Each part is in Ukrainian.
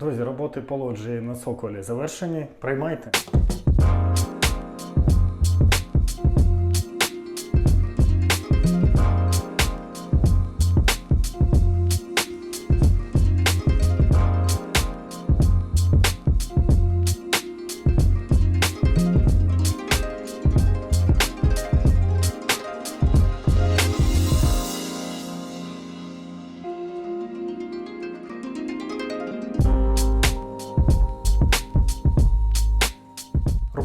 Друзі, роботи по лоджії на Соколі завершені. Приймайте.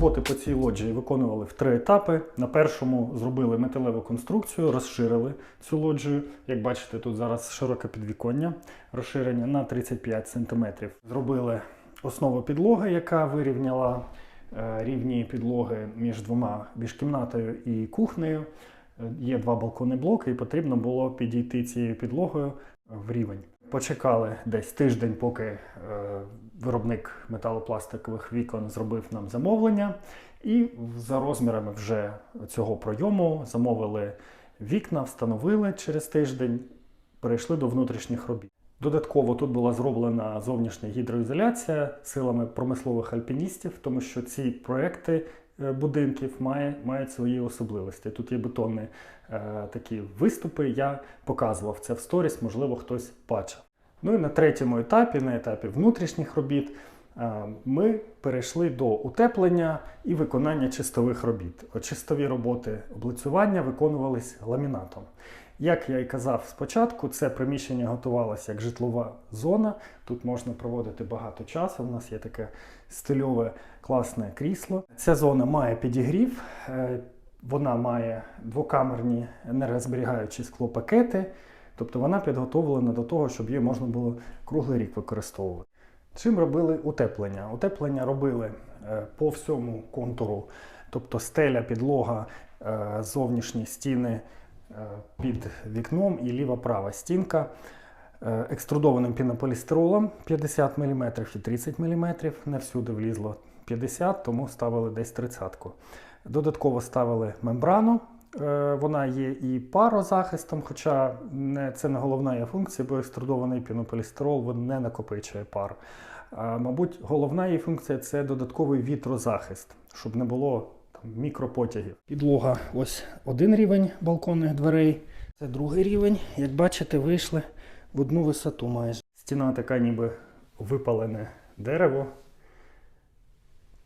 Роботи по цій лоджії виконували в три етапи. На першому зробили металеву конструкцію, розширили цю лоджію. Як бачите, тут зараз широке підвіконня, розширення на 35 см. Зробили основу підлоги, яка вирівняла е, рівні підлоги між двома між кімнатою і кухнею. Е, Є два балкони блоки, і потрібно було підійти цією підлогою в рівень. Почекали десь тиждень, поки е, виробник металопластикових вікон зробив нам замовлення, і за розмірами вже цього пройому замовили вікна, встановили через тиждень, перейшли до внутрішніх робіт. Додатково тут була зроблена зовнішня гідроізоляція силами промислових альпіністів, тому що ці проекти е, будинків має, мають свої особливості. Тут є бетонні е, такі виступи. Я показував це в сторіс, можливо, хтось бачив. Ну і на третьому етапі, на етапі внутрішніх робіт, е, ми перейшли до утеплення і виконання чистових робіт. Чистові роботи облицювання виконувались ламінатом. Як я і казав спочатку, це приміщення готувалося як житлова зона. Тут можна проводити багато часу. У нас є таке стильове класне крісло. Ця зона має підігрів, е, вона має двокамерні енергозберігаючі склопакети. Тобто вона підготовлена до того, щоб її можна було круглий рік використовувати. Чим робили утеплення? Утеплення робили е, по всьому контуру, тобто стеля, підлога, е, зовнішні стіни е, під вікном і ліва-права стінка екструдованим пінополістиролом 50 мм і 30 мм. Не всюди влізло 50, тому ставили десь 30. Додатково ставили мембрану. Е, Вона є і парозахистом, хоча не, це не головна її функція, бо екструдований пінополістирол не накопичує пар. А, мабуть, головна її функція це додатковий вітрозахист, щоб не було там, мікропотягів. Підлога ось один рівень балконних дверей, це другий рівень. Як бачите, вийшли в одну висоту майже. Стіна така ніби випалене дерево,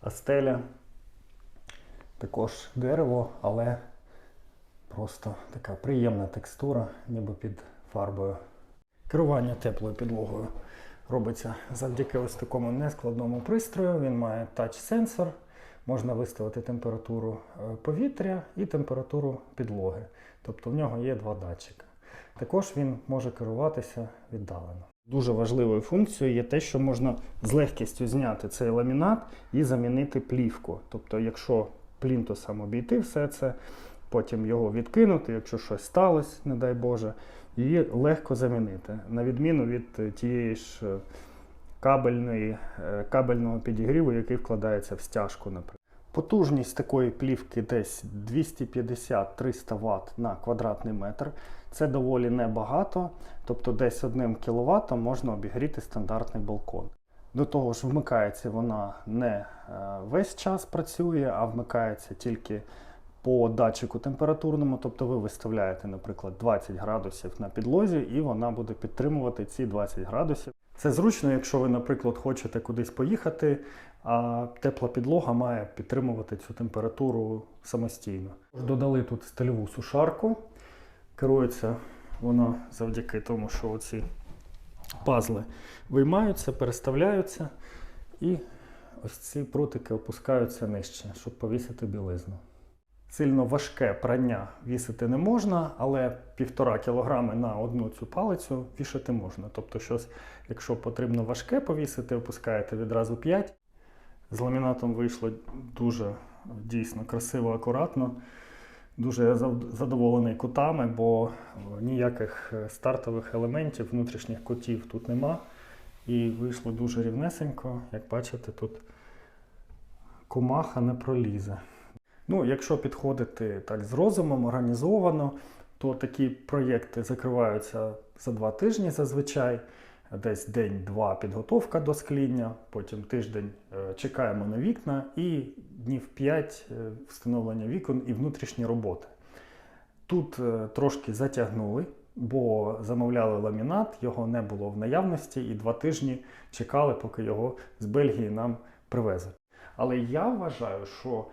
а стеля також дерево, але просто така приємна текстура, ніби під фарбою. Керування теплою підлогою робиться завдяки ось такому нескладному пристрою. Він має тач-сенсор, можна виставити температуру е, повітря і температуру підлоги. Тобто в нього є два датчика. Також він може керуватися віддалено. Дуже важливою функцією є те, що можна з легкістю зняти цей ламінат і замінити плівку. Тобто, якщо плінтусом обійти все це, потім його відкинути, якщо щось сталося, не дай Боже, її легко замінити, на відміну від е, тієї ж е, кабельної, е, кабельного підігріву, який вкладається в стяжку, наприклад. Потужність такої плівки десь 250-300 Вт на квадратний метр. Це доволі небагато, тобто десь 1 кВт можна обігріти стандартний балкон. До того ж, вмикається вона не весь час працює, а вмикається тільки по датчику температурному. Тобто ви виставляєте, наприклад, 20 градусів на підлозі, і вона буде підтримувати ці 20 градусів. Це зручно, якщо ви, наприклад, хочете кудись поїхати, а тепла підлога має підтримувати цю температуру самостійно. Додали тут стильову сушарку. Керується вона завдяки тому, що оці пазли виймаються, переставляються, і ось ці прутики опускаються нижче, щоб повісити білизну. Сильно важке прання вісити не можна, але півтора кілограми на одну цю палицю вішати можна. Тобто, щось, якщо потрібно важке повісити, опускаєте відразу 5. З ламінатом вийшло дуже дійсно красиво, акуратно. Дуже задоволений кутами, бо ніяких е, стартових елементів, внутрішніх кутів тут нема. І вийшло дуже рівнесенько. Як бачите, тут комаха не пролізе. Ну, якщо підходити так з розумом, організовано, то такі проєкти закриваються за два тижні зазвичай. десь день-два підготовка до скління, потім тиждень е, чекаємо на вікна і днів 5 встановлення вікон і внутрішні роботи. Тут е, трошки затягнули, бо замовляли ламінат, його не було в наявності, і два тижні чекали, поки його з Бельгії нам привезуть. Але я вважаю, що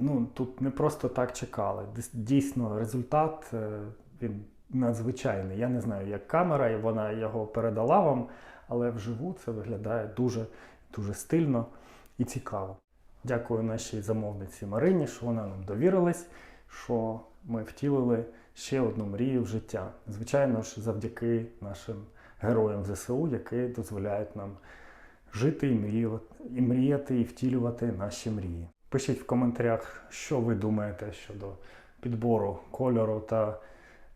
ну, тут не просто так чекали. Дійсно, результат е, він надзвичайний. Я не знаю, як камера, і вона його передала вам, але вживу це виглядає дуже, дуже стильно і цікаво. Дякую нашій замовниці Марині, що вона нам довірилась, що ми втілили ще одну мрію в життя. Звичайно ж, завдяки нашим героям ЗСУ, які дозволяють нам жити і мріяти, і втілювати наші мрії. Пишіть в коментарях, що ви думаєте щодо підбору кольору та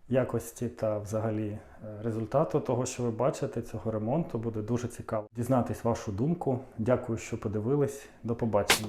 якості та взагалі е, результату того, що ви бачите, цього ремонту. Буде дуже цікаво дізнатись вашу думку. Дякую, що подивились. До побачення.